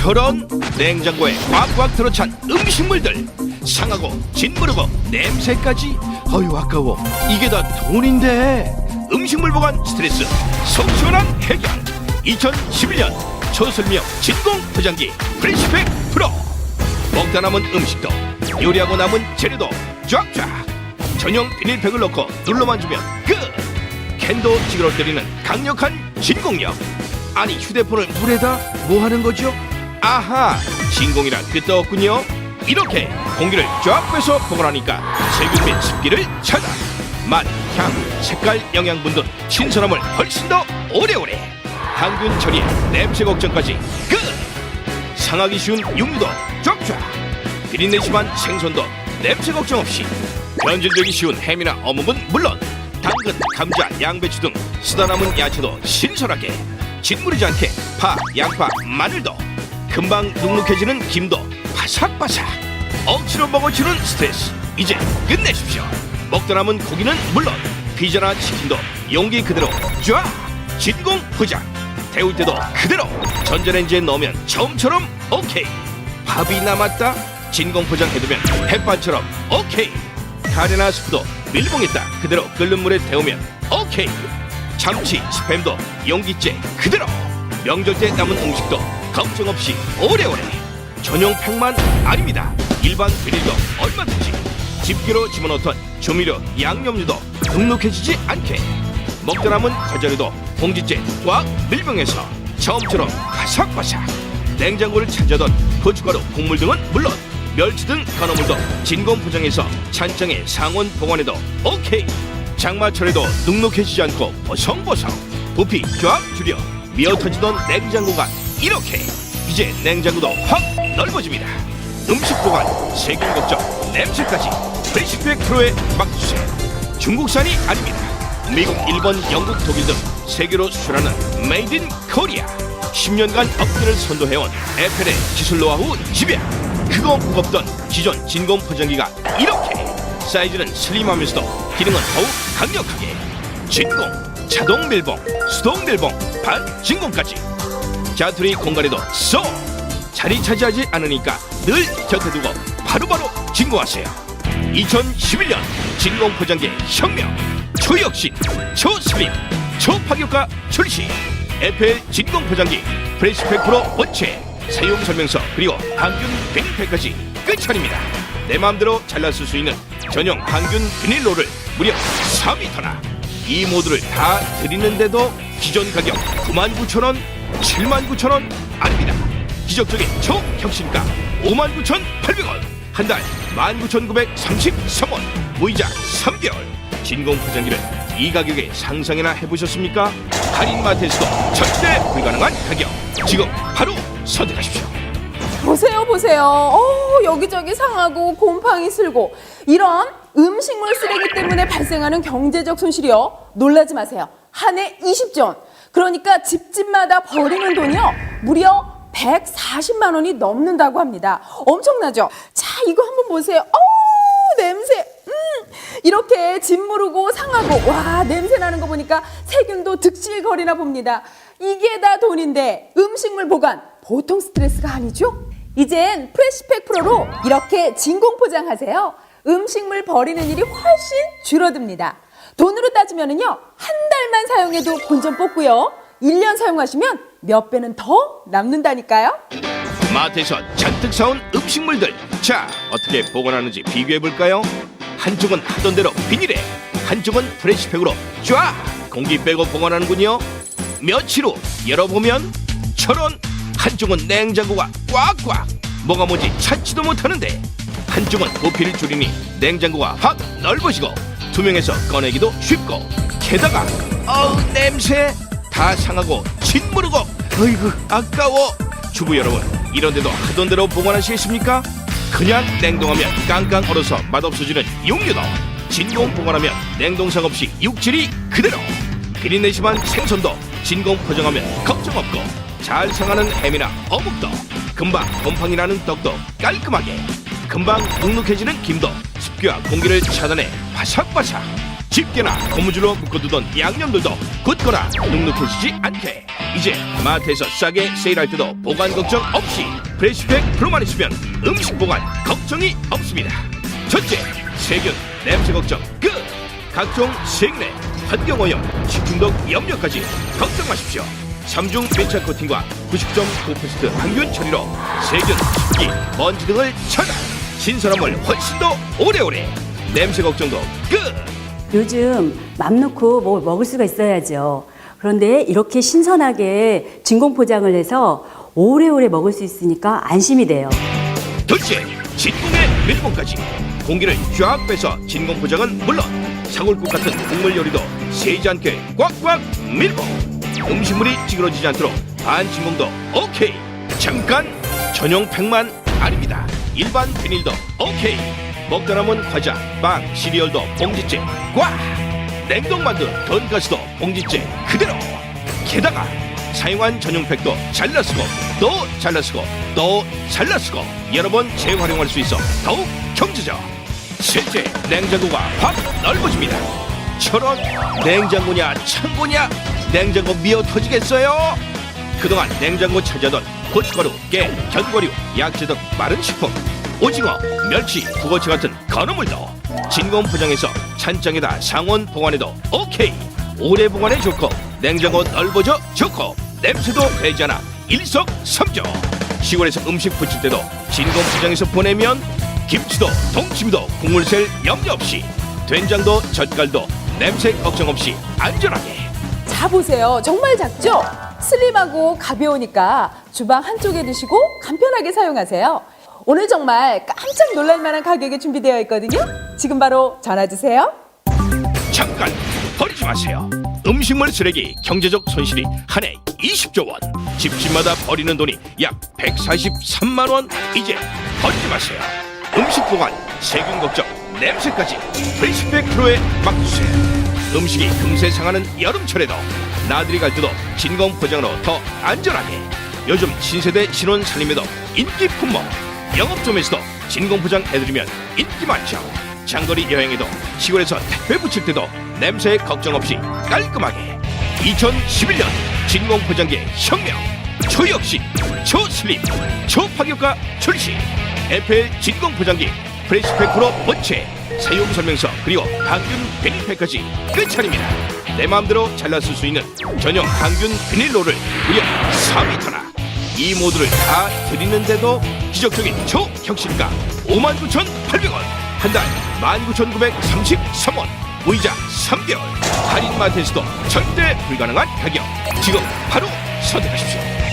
저런 냉장고에 꽉꽉 들어찬 음식물들. 상하고 짓무르고 냄새까지. 어휴 아까워. 이게 다 돈인데. 음식물 보관 스트레스. 속 시원한 해결. 2011년 초설명 진공 포장기 프레시팩 프로. 먹다 남은 음식도 요리하고 남은 재료도 쫙쫙. 전용 비닐팩을 넣고 눌러만 주면 끝. 캔도 찌그러 때리는 강력한 진공력. 아니 휴대폰을 물에다 뭐 하는 거죠? 아하 진공이라 끝도 없군요. 이렇게 공기를 쫙 빼서 보관하니까 세균 및 습기를 차단 맛, 향, 색깔, 영양분들 신선함을 훨씬 더 오래오래 항균 처리에 냄새 걱정까지 끝! 상하기 쉬운 육류도 쫙쫙 비린내 심한 생선도 냄새 걱정 없이 변질되기 쉬운 햄이나 어묵은 물론 당근, 감자, 양배추 등 쓰다 남은 야채도 신선하게 짓무리지 않게 파, 양파, 마늘도 금방 눅눅해지는 김도. 바삭바삭. 억지로 먹어치는 스트레스. 이제 끝내십시오. 먹다 남은 고기는 물론 피자나 치킨도 용기 그대로 쫙 진공 포장. 데울 때도 그대로 전자레인지에 넣으면 처음처럼 오케이. 밥이 남았다. 진공 포장해두면 햇반처럼 오케이. 카레나 스프도 밀봉했다. 그대로 끓는 물에 데우면 오케이. 참치 스팸도 용기째 그대로. 명절 때 남은 음식도 걱정 없이 오래오래 전용 팩만 아닙니다. 일반 비닐도 얼마든지 집게로 집어넣던 조미료 양념류도 눅눅해지지 않게. 먹다 남은 과자류도 봉지째 꽉 밀봉해서 처음처럼 바삭바삭. 냉장고를 찾아던 고춧가루 국물 등은 물론 멸치 등 건어물도 진공 포장해서 찬장에 상온 보관해도 오케이. 장마철에도 눅눅해지지 않고 보송보송. 부피 쫙 줄여 미어 터지던 냉장고가 이렇게 이제 냉장고도 확 넓어집니다. 음식 보관 세균 걱정 냄새까지 프레시팩 프로에 맡겨주세요. 중국산이 아닙니다. 미국, 일본, 영국, 독일 등 세계로 수출하는 메이드 인 코리아 10년간 업계를 선도해온 에펠의 기술 노하우 집약 크고 무겁던 기존 진공 포장기가 이렇게 사이즈는 슬림하면서도 기능은 더욱 강력하게. 진공, 자동 밀봉, 수동 밀봉, 반진공까지 자투리 공간에도 쏙! 자리 차지하지 않으니까 늘 곁에 두고 바로바로 진공하세요. 2011년 진공 포장기 혁명! 초혁신! 초슬림 초파격가 출시! 에펠 진공 포장기 프레시팩 프로 원체! 사용 설명서 그리고 항균 비닐팩까지 끝판입니다. 내 마음대로 잘라 쓸 수 있는 전용 항균 비닐로를 무려 4m나 이 모두를 다 드리는데도 기존 가격 99,000원 79,000원 아닙니다 기적적인 초혁신가 59,800원 한 달 19,933원 무이자 3개월 진공 포장기를 이 가격에 상상이나 해보셨습니까? 할인마트에서도 절대 불가능한 가격 지금 바로 선택하십시오 보세요, 보세요. 어, 여기저기 상하고 곰팡이 슬고 이런 음식물 쓰레기 때문에 발생하는 경제적 손실이요. 놀라지 마세요. 한 해 20조 원. 그러니까 집집마다 버리는 돈이요. 무려 140만 원이 넘는다고 합니다. 엄청나죠? 자, 이거 한번 보세요. 어우, 냄새. 음, 이렇게 짓무르고 상하고 와 냄새 나는 거 보니까 세균도 득실거리나 봅니다. 이게 다 돈인데 음식물 보관 보통 스트레스가 아니죠? 이젠 프레시팩 프로로 이렇게 진공 포장하세요. 음식물 버리는 일이 훨씬 줄어듭니다. 돈으로 따지면은요 한 달만 사용해도 본전 뽑고요. 1년 사용하시면 몇 배는 더 남는다니까요. 마트에서 잔뜩 사온 음식물들 자 어떻게 보관하는지 비교해 볼까요? 한쪽은 하던 대로 비닐에 한쪽은 프레시팩으로 쫙 공기 빼고 보관하는군요 며칠 후 열어보면 저런 한쪽은 냉장고가 꽉꽉 뭐가 뭔지 찾지도 못하는데 한쪽은 부피를 줄이니 냉장고가 확 넓어지고 투명해서 꺼내기도 쉽고 게다가 어우 냄새 다 상하고 짓무르고 어이구 아까워 주부 여러분 이런데도 하던 대로 보관하시겠습니까? 그냥 냉동하면 깡깡 얼어서 맛없어지는 육류도 진공 보관하면 냉동상 없이 육질이 그대로 비린내 심한 생선도 진공 포장하면 걱정 없고 잘 상하는 햄이나 어묵도 금방 곰팡이 나는 떡도 깔끔하게 금방 눅눅해지는 김도 습기와 공기를 차단해 바삭바삭. 집게나 고무줄로 묶어두던 양념들도 굳거나 눅눅해지지 않게. 이제 마트에서 싸게 세일할 때도 보관 걱정 없이 프레시팩 프로만 있으면 음식 보관 걱정이 없습니다. 첫째 세균 냄새 걱정 끝. 각종 세균에 환경오염 식중독 염려까지 걱정 마십시오. 삼중 매차 코팅과 90.9% 항균 처리로 세균, 습기, 먼지 등을 차단 신선함을 훨씬 더 오래오래 냄새 걱정도 끝 요즘 맘 놓고 뭘 먹을 수가 있어야죠. 그런데 이렇게 신선하게 진공 포장을 해서 오래오래 먹을 수 있으니까 안심이 돼요. 둘째, 진공의 밀봉까지 공기를 쫙 빼서 진공 포장은 물론 사골국 같은 국물 요리도 새지 않게 꽉꽉 밀봉 음식물이 찌그러지지 않도록 반진공도 오케이 잠깐 전용 팩만 아닙니다 일반 비닐도. 오케이. 먹다 남은 과자, 빵, 시리얼도 봉지째. 꽉 냉동만두, 돈가스도 봉지째. 그대로. 게다가 사용한 전용팩도 잘라 쓰고 또 잘라 쓰고 또 잘라 쓰고. 여러 번 재활용할 수 있어 더욱 경제적. 셋째 냉장고가 확 넓어집니다. 저런 냉장고냐 창고냐? 냉장고 미어 터지겠어요? 그동안 냉장고 차지하던 고춧가루, 깨, 견과류, 약재 등 마른 식품 오징어, 멸치, 북어채 같은 건어물도 진공 포장해서 찬장에다 상온 보관해도 오케이 오래 보관해 좋고 냉장고 넓어져 좋고 냄새도 배지 않아 일석삼조 시골에서 음식 부칠 때도 진공 포장해서 보내면 김치도 동치미도 국물 셀 염려 없이 된장도 젓갈도 냄새 걱정 없이 안전하게 자 보세요. 정말 작죠? 슬림하고 가벼우니까 주방 한쪽에 두시고 간편하게 사용하세요. 오늘 정말 깜짝 놀랄 만한 가격에 준비되어 있거든요. 지금 바로 전화 주세요. 잠깐 버리지 마세요. 음식물 쓰레기 경제적 손실이 한 해 20조 원. 집집마다 버리는 돈이 약 143만 원. 이제 버리지 마세요. 음식 보관, 세균 걱정, 냄새까지 프레시백 프로에 맡겨주세요. 음식이 금세 상하는 여름철에도 나들이 갈 때도 진공 포장으로 더 안전하게. 요즘 신세대 신혼 살림에도 인기 품목. 영업점에서도 진공 포장 해드리면 인기 많죠. 장거리 여행에도 시골에서 택배 붙일 때도 냄새 걱정 없이 깔끔하게 2011년 진공 포장기의 혁명 초혁신 초슬림 초파격과 출시 FL 진공 포장기 프레시팩 프로 본체 사용 설명서 그리고 항균 비닐팩까지 끝차립니다 내 마음대로 잘라 쓸 수 있는 전용 항균 비닐로를 무려 4m나 이 모두를 다 드리는데도 기적적인 초혁신가 59,800원 한 달 19,933원 무이자 3개월. 할인마트에서도 절대 불가능한 가격. 지금 바로 선택하십시오